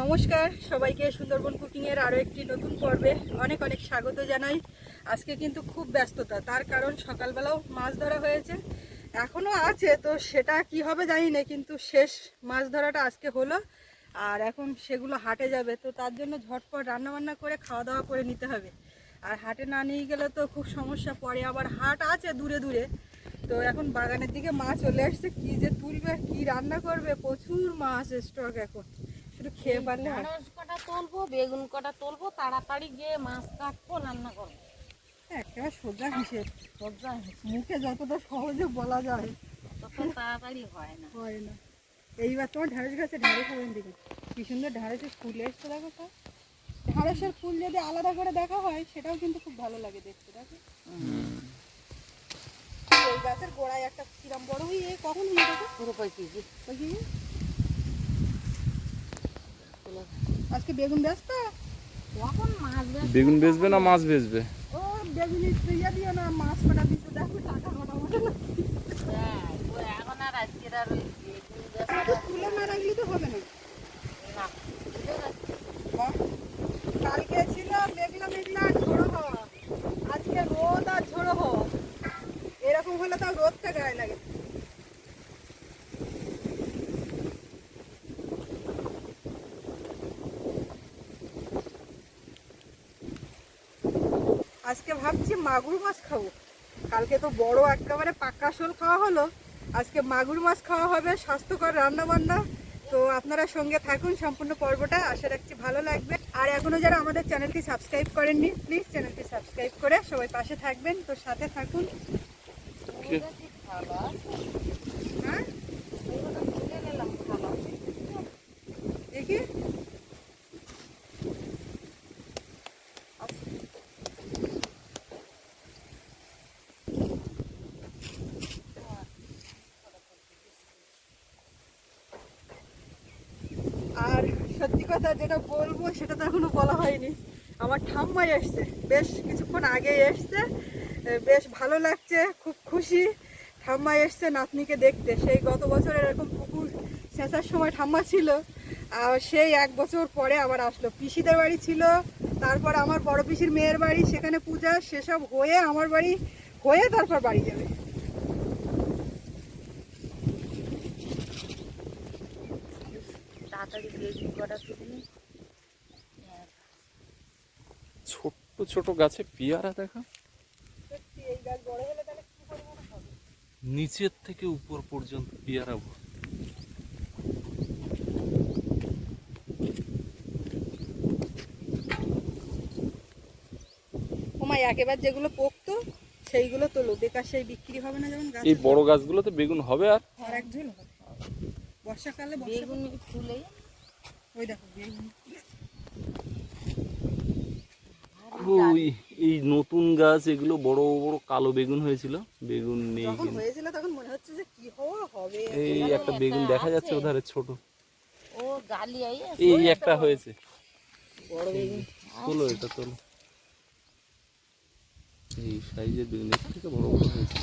নমস্কার, সবাইকে সুন্দরবন কুকিংয়ের আরও একটি নতুন পর্বে অনেক অনেক স্বাগত জানাই। আজকে কিন্তু খুব ব্যস্ততা, তার কারণ সকালবেলাও মাছ ধরা হয়েছে, এখনও আছে, তো সেটা কি হবে জানি না, কিন্তু শেষ মাছ ধরাটা আজকে হলো, আর এখন সেগুলো হাটে যাবে, তো তার জন্য ঝটপট রান্নাবান্না করে খাওয়া দাওয়া করে নিতে হবে। আর হাটে না নিয়ে গেলে তো খুব সমস্যা পড়ে আবার হাট আছে দূরে দূরে, তো এখন বাগানের দিকে মাছ চলে আসছে, কি যে তুলবে, কি রান্না করবে, প্রচুর মাছ স্টক এখন। শুধু খেয়ে পারলে হয়। ঢেঁড়স কটা তুলবো বেগুন কটা তুলবো তাড়াতাড়ি গিয়ে মাছ কাটবো রান্না করব। একেবারে সোজা হিসেব। হয়েছে মুখে যতটা সহজে বলা যায়। তত তাড়াতাড়ি হয় না। হয় না। এইবার তোমার ঢ্যাঁড়স গাছে ঢ্যাঁড়স হবেন দিকে কি সুন্দর ঢ্যাঁড়সের ফুল এসছে দেখো তো। ঢ্যাঁড়সের ফুল যদি আলাদা করে দেখা হয় সেটাও কিন্তু খুব ভালো লাগে দেখতে দেখো। ওই গাছের গোড়ায় একটা কিরম বড় হয়ে কখন হয়ে দেখো পুরো কয় কেজি যে তুলে আজকে বেগুন ব্যস্ত কখন মাছ বেশ বেগুন বেচবে না মাছ বেচবে? ও বেগুনি ইয়া দিও না মাছ কটা দিতে দেখো টাকা মোটামুটি না। এখন আর আজকের আর তুলে না রাখলে তো হবে না। কালকে ছিল মেঘলা মেঘলা আর ঝোড়ো হওয়া। আজকে রোদ আর ঝোড়ো হওয়া। এরকম হলে তাও রোদটা গায়ে লাগে। আজকে ভাবছি মাগুর মাছ খাব। কালকে তো বড় একেবারে পাক্কা শোল খাওয়া হলো। আজকে মাগুর মাছ খাওয়া হবে, স্বাস্থ্যকর রান্না বান্না তো আপনারা সঙ্গে থাকুন সম্পূর্ণ পর্বটা, আশা রাখছি ভালো লাগবে। আর এখনও যারা আমাদের চ্যানেলটি সাবস্ক্রাইব করেননি, প্লিজ চ্যানেলটি সাবস্ক্রাইব করে সবাই পাশে থাকবেন। তো সাথে থাকুন ওটা ঠিক ভালো আছে। হ্যাঁ ওটা তুলে নিলাম ভালো আছে। দেখি আর সত্যি কথা যেটা বলব সেটা তো এখনও বলা হয়নি আমার ঠাম্মাই এসছে। বেশ কিছুক্ষণ আগে এসছে। বেশ ভালো লাগছে, খুব খুশি। ঠাম্মা এসছে নাতনিকে দেখতে। সেই গত বছর এরকম পুকুর শেষার সময় ঠাম্মা ছিল। আর সেই এক বছর পরে আবার আসলো। পিসিদের বাড়ি ছিল, তারপর আমার বড় পিসির মেয়ের বাড়ি, সেখানে পূজা, সেসব হয়ে আমার বাড়ি, হয়ে তারপর বাড়ি যাবে। তাড়াতাড়ি বেগুন কটা তুলে নি। হ্যাঁ, ছোট্ট ছোট গাছে পেয়ারা দেখা? সত্যি এই গাছ বড় হলে তাহলে কি পরিমাণে হবে? নিচের থেকে উপর পর্যন্ত পেয়ারা। ওমাই একেবারে যেগুলো পোক্ত সেইগুলো তোলো বেকার সেই বিক্রি হবে না যেমন গাছ এই বড় গাছগুলোতে বেগুন হবে আর? আর এক ঝোল হবে। বর্ষাকালে বর্ষা বেগুন তুলে ওই দেখো বেগুন। ওই এই নতুন গাছ এগুলো বড় বড় কালো বেগুন হয়েছিল। বেগুন নেই যখন হয়েছিল তখন মনে হচ্ছে যে কি হবে? এই একটা বেগুন দেখা যাচ্ছে ওধারে ছোট। ও গালি আই এই একটা হয়েছে। বড় বেগুন। তোলো এটা তোলো। এই সাইজের বেগুন এর থেকে বড় বড় হয়েছে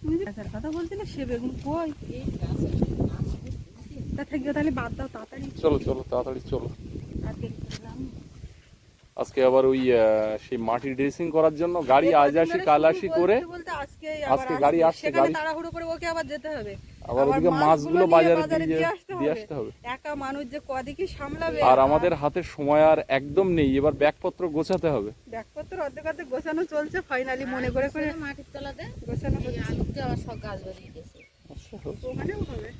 তুমি কথা বলছিলে সে বেগুন কই? এই গাছে তাহলে বাদ দাও তাড়াতাড়ি চলো চলো তাড়াতাড়ি চলো। আজকে আবার ওই সেই মাটি ড্রেসিং করার জন্য গাড়ি আজ আসি কাল আসি করে আজকে গাড়ি আসছে, গাড়ি- তাড়াহুড়ো করে ওকে আবার যেতে হবে। আবার ওদিকে মাছগুলো মাছগুলো বাজারে দিয়ে দিয়ে আসতে হবে। একা মানুষ যে কদিকে সামলাবে আর আমাদের হাতে সময় আর একদম নেই। এবার ব্যাগপত্র গোছাতে হবে। ব্যাগপত্র অর্ধেক অর্ধেক গোছানো চলছে ফাইনালি মনে করে করে মাটির তলাতে গোছানো হচ্ছে। আলুতে আবার সব গাছ বেরিয়ে গেছে। ওখানেও হবে।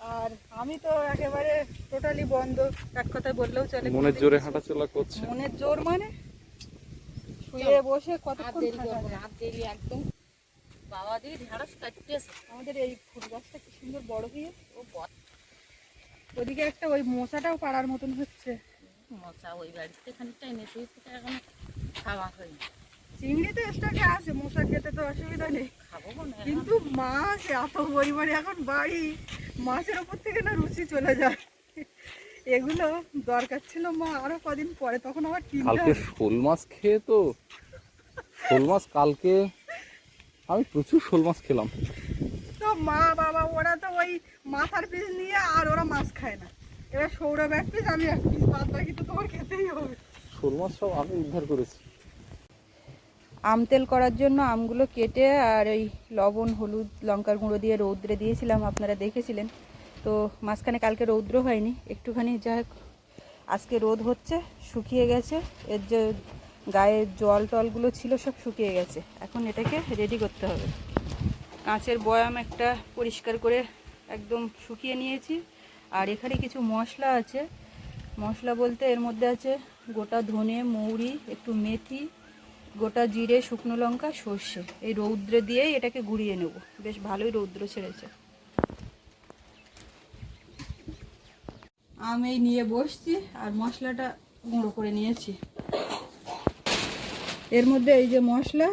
আর আমি তো একেবারে টোটালি বন্ধ। এক কথায় বললেও চলে। মনের জোরে হাঁটাচলা করছে। মনের জোর মানে? শুয়ে বসে কতক্ষণ দেরি থাকা করব যায়? না আর দেরি একদম। বাবা দিয়ে ঢেঁড়স কাটতেছে। আমাদের এই ফুল গাছটা কি সুন্দর বড় হয়ে ও বট। ওদিকে একটা ওই মশাটাও পাড়ার মতন হচ্ছে। মশা ওই বাড়িতে খানিকটা এনে দিয়েছে তা এখন খাওয়া হয়নি। চিংড়ি তো স্টকে আছে মশা খেতে তো অসুবিধা নেই। খাব না কিন্তু মাছ এত পরিমাণে এখন বাড়ি মাছের ওপর থেকে না রুচি চলে যায়। এগুলো দরকার ছিল মা আরও কদিন পরে তখন আবার কালকে শোল মাছ খেয়ে তো শোল মাছ কালকে আমি প্রচুর শোল মাছ খেলাম। তো মা বাবা ওরা তো ওই মাথার পিস নিয়ে আর ওরা মাছ খায় না। এবার সৌরভ এক পিস আমি এক পিস বাদ বাকি তো তোমার খেতেই হবে। শোল মাছ সব আমি উদ্ধার করেছি। আম তেল করার জন্য আমগুলো কেটে আর ওই লবণ, হলুদ, লঙ্কার গুঁড়ো দিয়ে রৌদ্রে দিয়েছিলাম, আপনারা দেখেছিলেন। তো মাঝখানে কালকে রৌদ্র হয়নি, একটুখানি যা আজকে রোদ হচ্ছে, শুকিয়ে গেছে, এর যে গায়ের জল টলগুলো ছিল সব শুকিয়ে গেছে, এখন এটাকে রেডি করতে হবে। কাঁচের বয়াম একটা পরিষ্কার করে একদম শুকিয়ে নিয়েছি, আর এখানে কিছু মশলা আছে। মশলা বলতে এর মধ্যে আছে গোটা ধনে, মৌরি, একটু মেথি গোটা জিরে, শুকনো লঙ্কা, সর্ষে। এই রৌদ্রে দিয়েই এটাকে গুঁড়িয়ে নেব। বেশ ভালোই রৌদ্র ছেড়েছে। আমি নিয়ে বসছি আর মশলাটা গুঁড়ো করে নিয়েছি। এর মধ্যে এই যে মশলা,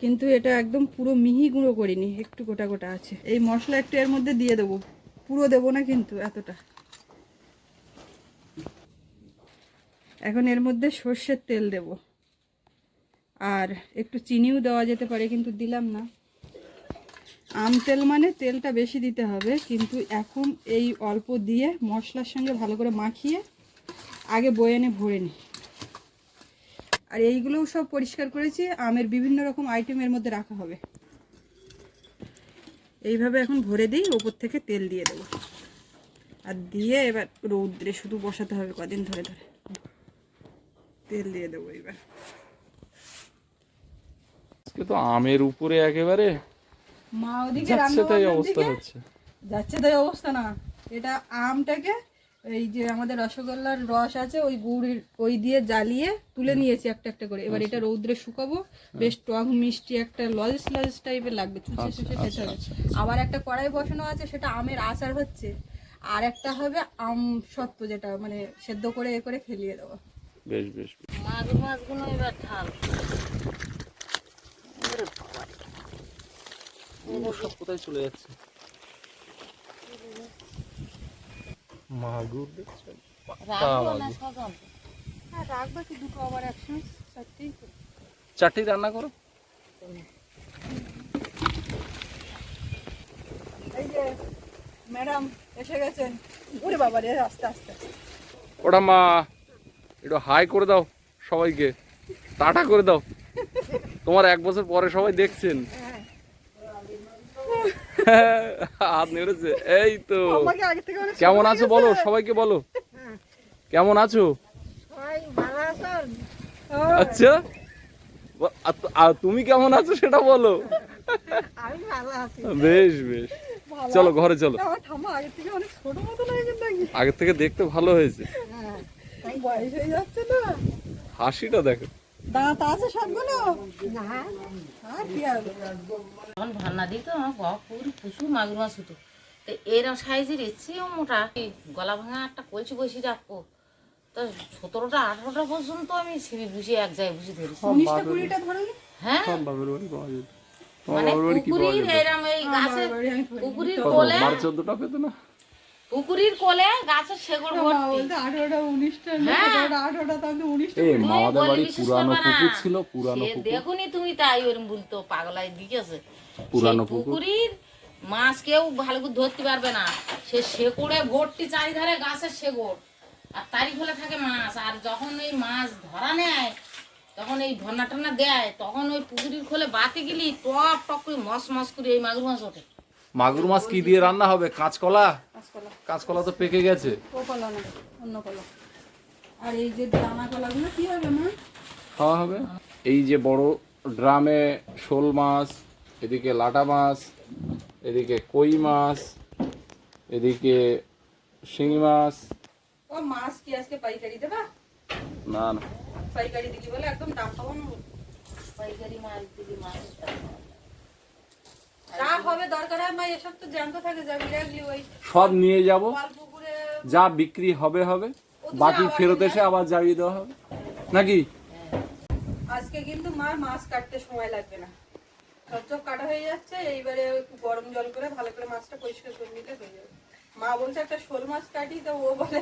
কিন্তু এটা একদম পুরো মিহি গুঁড়ো করিনি, একটু গোটা গোটা আছে। এই মশলা একটু এর মধ্যে দিয়ে দেবো। পুরো দেবো না কিন্তু এতটা। এখন এর মধ্যে সর্ষের তেল দেব। আর একটু চিনিও দেওয়া যেতে পারে, কিন্তু দিলাম না। আম তেল মানে তেলটা বেশি দিতে হবে, কিন্তু এখন এই অল্প দিয়ে মশলার সঙ্গে ভালো করে মাখিয়ে আগে বয়ানে ভরে নিই। আর এইগুলোও সব পরিষ্কার করেছি, আমের বিভিন্ন রকম আইটেম এর মধ্যে রাখা হবে। এইভাবে এখন ভরে দিই, ওপর থেকে তেল দিয়ে দেবো। আর দিয়ে এবার রৌদ্রে শুধু বসাতে হবে কদিন ধরে ধরে। তেল দিয়ে দেবো এবার। আজকে তো আমের উপরে একেবারে মা ওদিকে যাচ্ছে তাই অবস্থা হচ্ছে। যাচ্ছে তাই অবস্থা না। এটা আমটাকে এই যে আমাদের রসগোল্লার রস আছে ওই গুড় ওই দিয়ে জ্বালিয়ে তুলে নিয়েছি একটা একটা করে। এবার এটা রৌদ্রে শুকাবো। বেশ টক মিষ্টি একটা লজেস লজেস টাইপের লাগবে। চুষে চুষে খেতে হবে। আবার একটা কড়াই বসানো আছে সেটা আমের আচার হচ্ছে। আর একটা হবে আম সত্ত্ব যেটা মানে সেদ্ধ করে এ করে ফেলিয়ে দেবো। বেশ বেশ। মাগুর মাছগুলো এবার ঢাল। সব কোথায় চলে যাচ্ছে? মাগুর হ্যাঁ রাখব কি দুটো আবার একসঙ্গে চারটেই তো। চারটি রান্না করো? এই যে ম্যাডাম এসে গেছেন। ওরে বাবা রে আস্তে আস্তে। ওটা মা একটু হাই করে দাও সবাইকে। টাটা করে দাও। তোমার এক বছর পরে সবাই দেখছেন। হাত নেড়েছে। এই তো। আমাকে আগে থেকে অনেক কেমন আছো বলো সবাইকে বলো। কেমন আছো? আচ্ছা। আর তুমি কেমন আছো সেটা বলো। বেশ বেশ। চলো ঘরে চলো। আগে থেকে অনেক ছোট মতো লাগে কিন্তু নাকি? আগের থেকে দেখতে ভালো হয়েছে। হয়ে যাচ্ছে না। হাসিটা দেখো। দাঁত আছে সবগুলো? আর কি হবে যখন ভান্না দিত আমার পুরো প্রচুর মাগুর মাছ হতো। তো এরম সাইজের এসেও মোটা। গলা ভাঙা একটা কলসি বসে রাখব। তো সতেরোটা আঠারোটা পর্যন্ত আমি ছিপি বুঝিয়ে এক জায়গায় বুঝে ধরেছি। উনিশটা কুড়িটা ধরুন হ্যাঁ। মানে পুকুরির এরম এই গাছের ধরি। পুকুরির কোলে চোদ্দটা পেতো না? পুকুরির কোলে গাছের শেকড় মা ভর্তি। বলতে আঠেরোটা উনিশটা না হ্যাঁ। আঠেরোটা তাহলে উনিশটা মামাদের বাড়ি পুরানো পুকুর ছিল পুরানো সে পুকুর। দেখুনি তুমি তাই ওরম বলতো পাগলায় দিকেছে পুরানো। পুকুরির মাছ কেউ ভালো করে ধরতে পারবে না। সে শেকড়ে ভর্তি চারিধারে গাছের শেকড়। আর তারই ফলে থাকে মাছ। আর যখন এই মাছ ধরা নেয় তখন এই ধন্না টন্না দেয় তখন ওই পুকুরির খোলে বাতি গেলি টক টক করে মস মস করে এই মাগুর মাছ ওঠে। মাগুর মাছ কি দিয়ে রান্না হবে? কাঁচকলা? কাঁচকলা। তো পেকে গেছে। ও কলা না অন্য কলা। আর এই যে দানা কলাগুলো কি হবে মা? খাওয়া হবে। এই যে বড় ড্রামে শোল মাছ এদিকে লাটা মাছ এদিকে কই মাছ এদিকে শিঙি মাছ। ও মাছ কি আজকে পাইকারি দেবা? না না। পাইকারি দিলি বলে একদম দাম পাবো না পাইকারি মাছ দিদি মাছ হবে দরকার হয় মা এসব তো জ্যান্ত থাকে যাবি রাখলি ওই সব নিয়ে যাব। যা বিক্রি হবে হবে। বাকি ফেরত এসে আবার জ্বালিয়ে দেওয়া হবে। নাকি? আজকে কিন্তু মার মাছ কাটতে সময় লাগবে না। সব কাটা হয়ে যাচ্ছে এইবারে একটু গরম জল করে ভালো করে মাছটা পরিষ্কার করে হয়ে যাবে। মা বলছে একটা শোল মাছ কাটি। তো ও বলে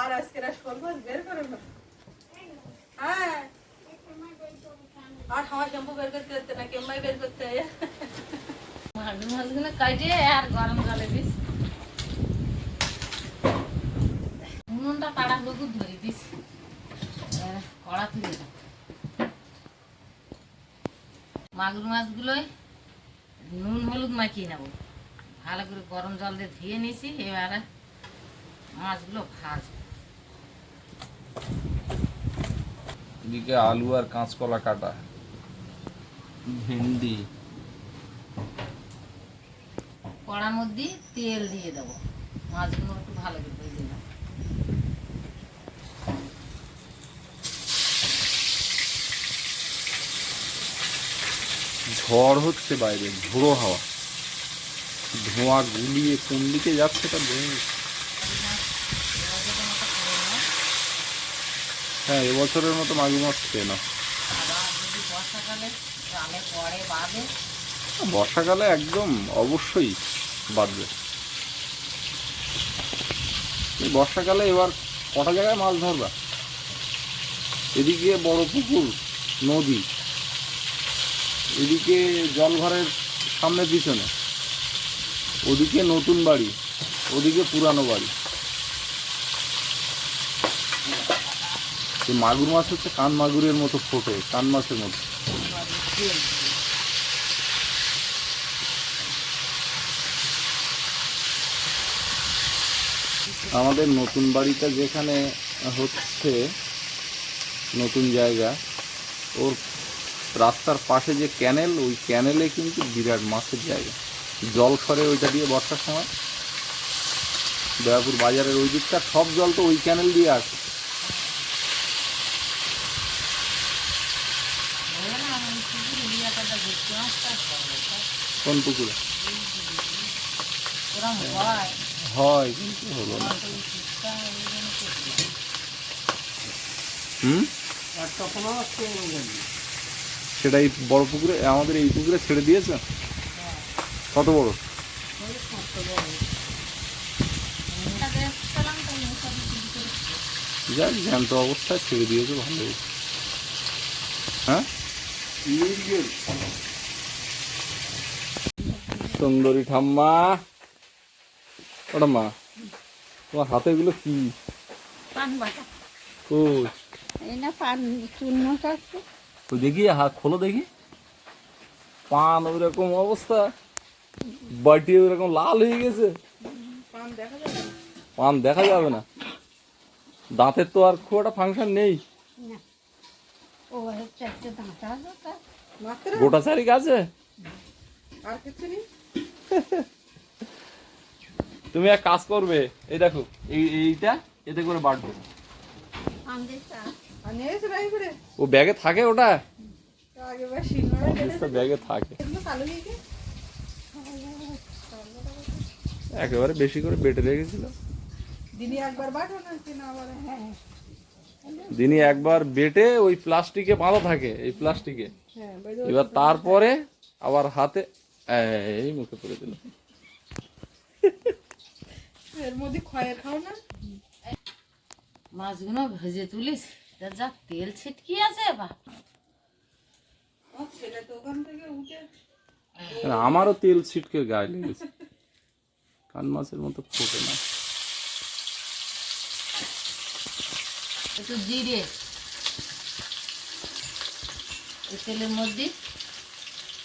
আর আজকে শোল মাছ বের করে না। হ্যাঁ। আর হাওয়া শ্যাম্পু বের করতে না কেম্বাই বের করতে মাগুর মাছগুলো কাটিয়ে আর গরম জলে দিস। দিস। মাগুর মাছগুলোই নুন, হলুদ মাখিয়ে নেব। ভালো করে গরম জল দিয়ে ধুয়ে নিয়েছি, এবারে মাছগুলো ভাজবো। এদিকে আলু আর কাঁচকলা কাটা। ভেন্ডি। কড়ার মধ্যে তেল দিয়ে দেবো। মাছগুলো একটু ভালো করে ভেজে নেব। ঝড় হচ্ছে বাইরে ঝোড়ো হাওয়া। ধোঁয়া গুলিয়ে কোন দিকে যাচ্ছে তা বোঝা হ্যাঁ এবছরের মতো মাগুর মাছ খেয়ে না বর্ষাকালে একদম অবশ্যই। বাঁধবে বর্ষাকালে এবার কটা জায়গায় মাছ ধরবা? এদিকে বড় পুকুর, নদী, এদিকে জলঘরের সামনে পিছনে, ওদিকে নতুন বাড়ি, ওদিকে পুরানো বাড়ি। মাগুর মাছ হচ্ছে কান মাগুরের মতো ফোটে, কান মাছের মতো। আমাদের নতুন বাড়িটা যেখানে হচ্ছে, নতুন জায়গা, ওর রাস্তার পাশে যে ক্যানেল, ওই ক্যানেলে কিন্তু বিরাট মাছের জায়গা। জল সরে ওইটা দিয়ে বর্ষার সময়। দয়াপুর বাজারের ওই দিকটা, সব জল তো ওই ক্যানেল দিয়ে আসে। কোন পুকুরে? হয়, কিন্তু হলো না। হুম? বড় পুকুরে, আমাদের এই পুকুরে ছেড়ে দিয়েছে? কত বড়? যাক, জ্যান্ত অবস্থায় ছেড়ে দিয়েছে ভালো হ্যাঁ? সুন্দরী ঠাম্মা। ওটা মা। তোমার হাতে এগুলো কি? পান বাটা। ও এই না পান চূর্ণ তো দেখি হাত খোলো দেখি। পান ওই রকম অবস্থা। বাটি ওই রকম লাল হয়ে গেছে। পান দেখা যাবে না। পান দেখা যাবে না। দাঁতের তো আর খুব একটা ফাংশন নেই। গোটা চারিক আছে। আর কিছু নেই? তুমি এক কাজ করবে, এই দেখো, এই এইটা এতে করে বাটবে ও ব্যাগে থাকে ওটা? ব্যাগে থাকে। একেবারে বেশি করে বেটে রেখেছিল। দিনই একবার বেটে ওই প্লাস্টিকে বাঁধা থাকে, এই প্লাস্টিকে। এবার তারপরে আবার হাতে এই মুখে পড়ে দিল। এর মধ্যে খয়ের খাও না। মাছগুলো ভেজে তুলিস যা তেল ছিটকি আছে বা ছেলে তো থেকে উঠে। আমারও তেল ছিটকে গায়ে লেগেছে। কান মাছের মতো ফোটে না। একটু জিরে। এই তেলের মধ্যে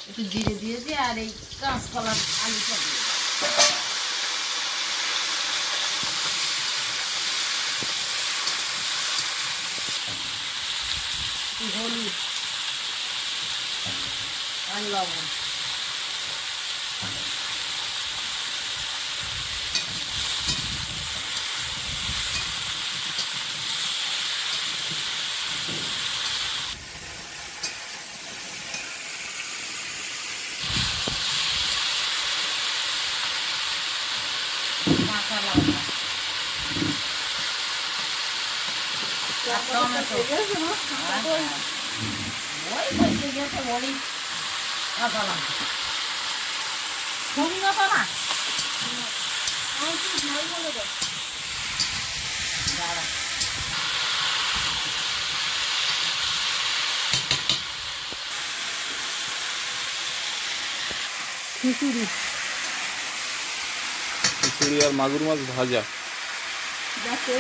একটু জিরে দিয়েছি আর এই কাঁচকলার আলুটা দিয়ে দাও। একটু হলুদ আর লবণ কাঁচা লঙ্কা আর টমেটো ওই বলতে গেছে বলি কাঁচা লঙ্কা শুকনো তো না খিচুড়ি। খিচুড়ি আর মাগুর মাছ ভাজা। যাতে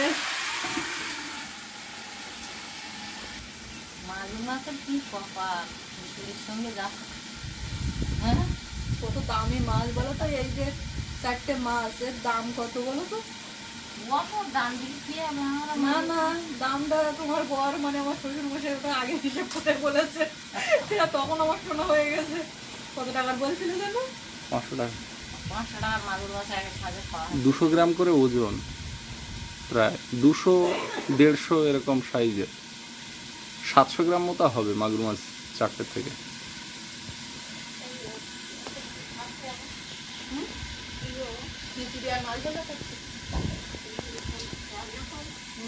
মাগুর মাছের কি কপাল? খিচুড়ির সঙ্গে যা হ্যাঁ কত দামি মাছ বলো তো এই যে চারটে মাছের দাম কত বলো তো? না না দামটা তোমার বর মানে আমার শ্বশুর মশাই ওটা আগে হিসেব করে বলেছে। তখন আমার শোনা হয়ে গেছে। কত টাকার বলছিলে জানো পাঁচশো টাকা। পাঁচশো টাকার মাগুর মাছ এক সাজে দুশো গ্রাম করে ওজন প্রায় দুশো দেড়শো এরকম সাইজের। সাতশো গ্রাম মতো হবে মাগুর মাছ চারটে থেকে খিচুড়ি আর মাছ ভাজা খাচ্ছি।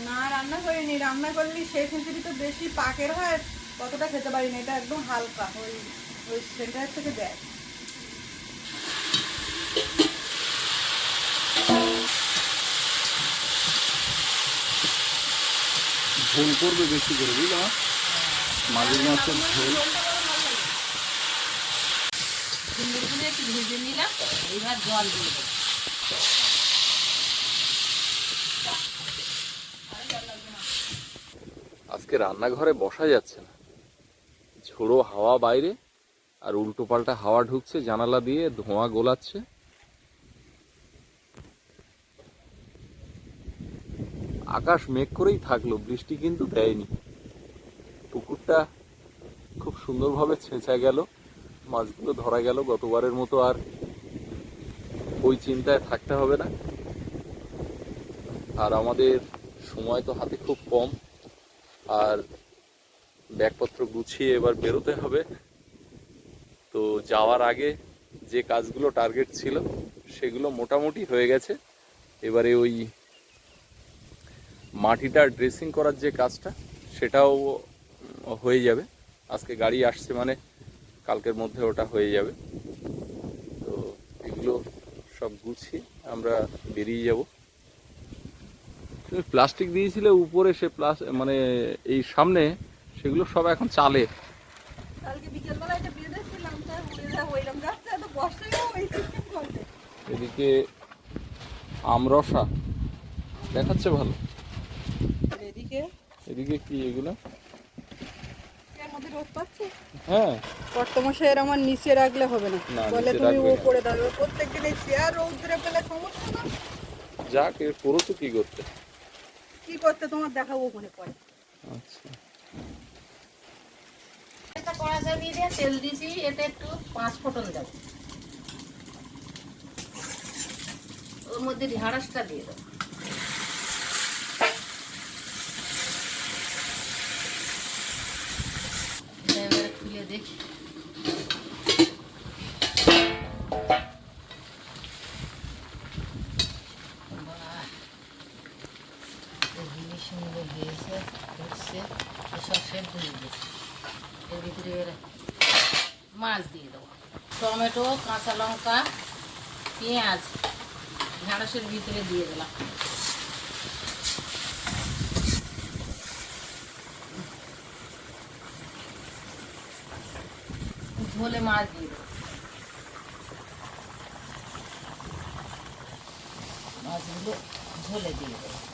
না রান্না করিনি। রান্না করলে সেই খিচুড়ি তো বেশি পাকের হয় কতটা খেতে পারি না এটা একদম হালকা। ওই ওই সেন্টার থেকে দেয় ঝোল করবে বেশি করে বুঝলো? মা? মাগুর মাছের ঝোল। একটু ভেজে নিলাম এইবার জল দিয়ে দেবো আজকে রান্নাঘরে বসা যাচ্ছে না। ঝোড়ো হাওয়া বাইরে আর উল্টো পাল্টা হাওয়া ঢুকছে, জানালা দিয়ে ধোঁয়া গোলাচ্ছে। আকাশ মেঘ করেই থাকল, বৃষ্টি কিন্তু দেয়নি। পুকুরটা খুব সুন্দরভাবে ছেঁচা গেল, মাছগুলো ধরা গেল, গতবারের মতো আর ওই চিন্তায় থাকতে হবে না। আর আমাদের সময় তো হাতে খুব কম। আর ব্যাগপত্র গুছিয়ে এবার বেরোতে হবে। তো যাওয়ার আগে যে কাজগুলো টার্গেট ছিল, সেগুলো মোটামুটি হয়ে গেছে। এবারে ওই মাটিটা ড্রেসিং করার যে কাজটা, সেটাও হয়ে যাবে। আজকে গাড়ি আসছে মানে কালকের মধ্যে ওটা হয়ে যাবে। তো এগুলো সব গুছিয়ে আমরা বেরিয়ে যাব। তুমি প্লাস্টিক দিয়েছিলে উপরে সে প্লাস মানে এই সামনে সেগুলো সব এখন চালে। এদিকে আমরসা দেখাচ্ছে ভালো। এদিকে? এদিকে কি এগুলো? এর হ্যাঁ। আমার নিচে রাখলে হবে না। না, বলে তুমি উপরে দাঁড়াবে প্রত্যেকদিন চেয়ার রৌদ্রে পেলে সমস্যা না? যাক এর করো তো কি করতে? কি করতে তোমার দেখাবো মনে পড়ে আচ্ছা। একটা কড়া চাপিয়ে দিয়ে তেল এতে একটু পাঁচ ফোটন দেব। ওর মধ্যে ঢেঁড়সটা দিয়ে দেবো। এবারে খুলে দেখি। হচ্ছে এসব সেদ্ধ হয়ে গেছে। এর ভিতরে মাছ দিয়ে দেবো। টমেটো, কাঁচা লঙ্কা, পেঁয়াজ, ঢেঁড়সের ভিতরে দিয়ে দিলাম। ঝোলে মাছ দিয়ে দেবো। মাছগুলো ঝোলে দিয়ে দেবো।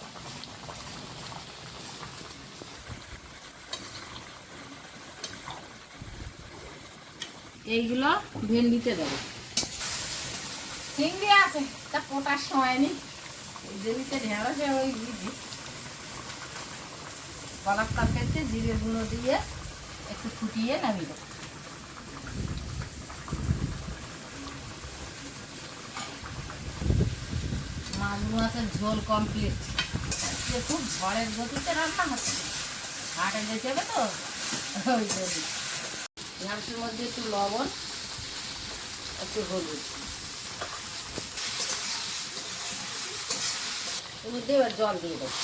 এইগুলো ভেন্ডিতে দেবো। চিংড়ি আছে, তা পোটার সময় নেই। জমিতে ঢেঁড়সে ওই কলার তরকারিতে জিরে গুঁড়ো দিয়ে একটু ফুটিয়ে নামিয়ে মাছের ঝোল কমপ্লিট খুব ঝড়ের গতিতে রান্না হচ্ছে। হাটে যেতে হবে তো? ওই জন্য। ঢ্যাঁড়সের মধ্যে একটু লবণ একটু হলুদ। এর মধ্যে এবার জল দিয়ে দেবো।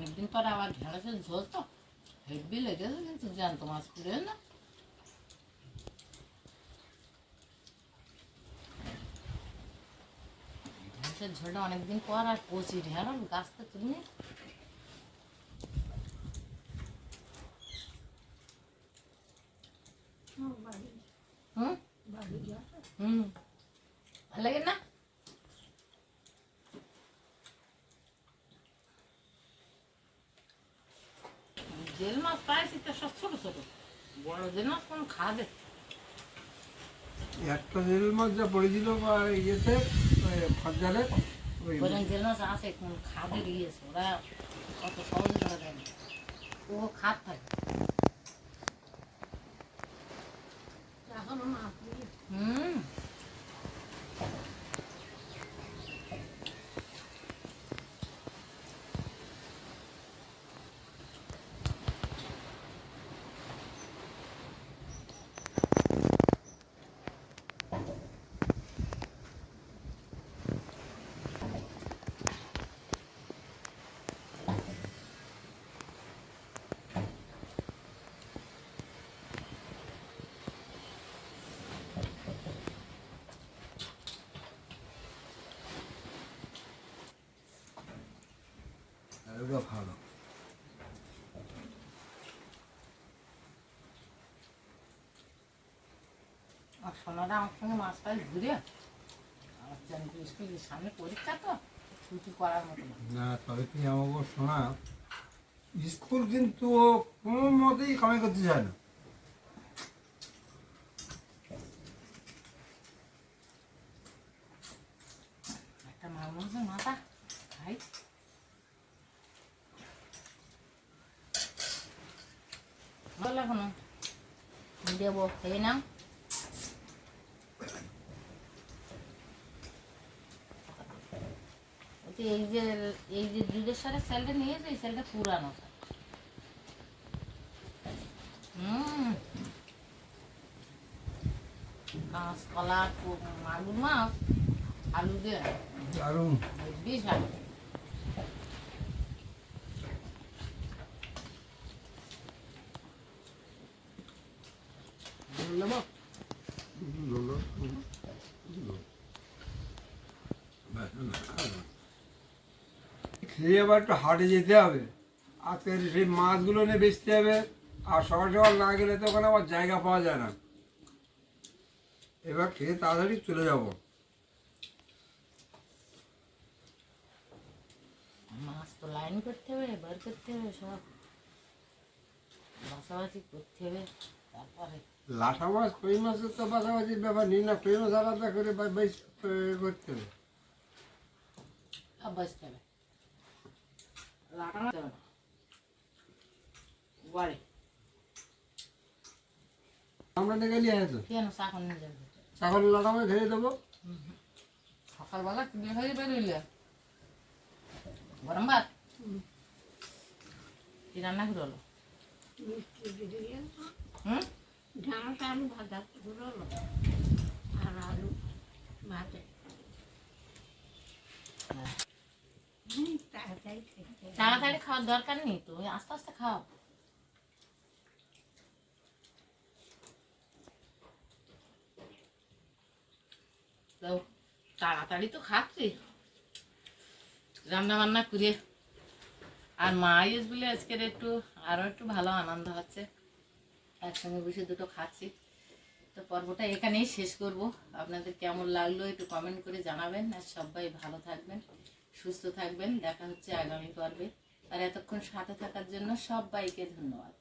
অনেকদিন পরে আবার ঢেঁড়সের ঝোল তো। হেভি লেগেছে কিন্তু জ্যান্ত মাছ পুড়ে না। ঢেঁড়সের ঝোলটা অনেকদিন পর আর কচি ঢেঁড়স গাছটা তুমি হুম হুম ভালো লাগে না জেল মাছ পাইছি তো সব ছোট ছোট। বড় জেল মাছ কোন খাবে। একটা জেল মাছ যা পড়েছিল বা ইয়েতে ওই বলেন জেল মাছ আছে কোন খাবে ইয়েছে ওরা অত সহজে ধরা যায় না। ও খাত থাকে এখনও মাছ নেই। হুম ওটা ভালো। আর সোনারা আমার সঙ্গে মাছটা ঘুরে আমার চান স্কুলের সামনে পরীক্ষা তো ছুটি করার মতো না। না তবে কি আমাকে শোনা স্কুল কিন্তু কোনো মতেই কামাই করতে চায় না একটা মানুষের মাথা খাই ভালো এখনও দেবো খেয়ে নাও। এই যে এই যে দুধের সাথে সেলটা নিয়েছে এই সেলটা পুরানো হুম। কাঁচকলা মাগুর মাছ আলু দিয়ে। দারুণ। বেশ খেয়ে আবার একটু হাটে যেতে হবে। আজকে সেই মাছগুলো নিয়ে বেচতে হবে আর সকাল সকাল না গেলে তো ওখানে আবার জায়গা পাওয়া যায় না। এবার খেয়ে তাড়াতাড়ি চলে যাব। মাছ তো লাইন করতে হবে বার করতে হবে সব। বাসাবাসি করতে হবে তারপরে লাঠা মাছ কই মাছের তো ব্যাপার নেই না কই মাছ আলাদা করে করতে হবে। লাগানো যাবে না। বাড়ি আমরা নিয়ে গেলি হ্যাঁ কেন চাকন নিয়ে যাবে? ছাগল লাঠা মাছ দেবো। সকালবেলা বের হয়ে বেরোইলে? গরম ভাত? কি রান্না করে হলো হুম? ঢেঁড়স আলু ভাজা গুঁড়ো হলো আর আলু ভাজে হুম, তাড়াতাড়ি খাওয়ার দরকার নেই তো আস্তে আস্তে খাও। তাড়াতাড়ি তো খাচ্ছি। রান্না বান্না করে। আর মা এস বলে আজকের একটু আরও একটু ভালো আনন্দ হচ্ছে। একসঙ্গে বসে দুটো খাচ্ছি। তো পর্বটা এখানেই শেষ করব। আপনাদের কেমন লাগল একটু কমেন্ট করে জানাবেন। আর সবাই ভালো থাকবেন। সুস্থ থাকবেন দেখা হচ্ছে আগামী পর্বে। আর এতক্ষণ সাথে থাকার জন্য সবাইকে ধন্যবাদ।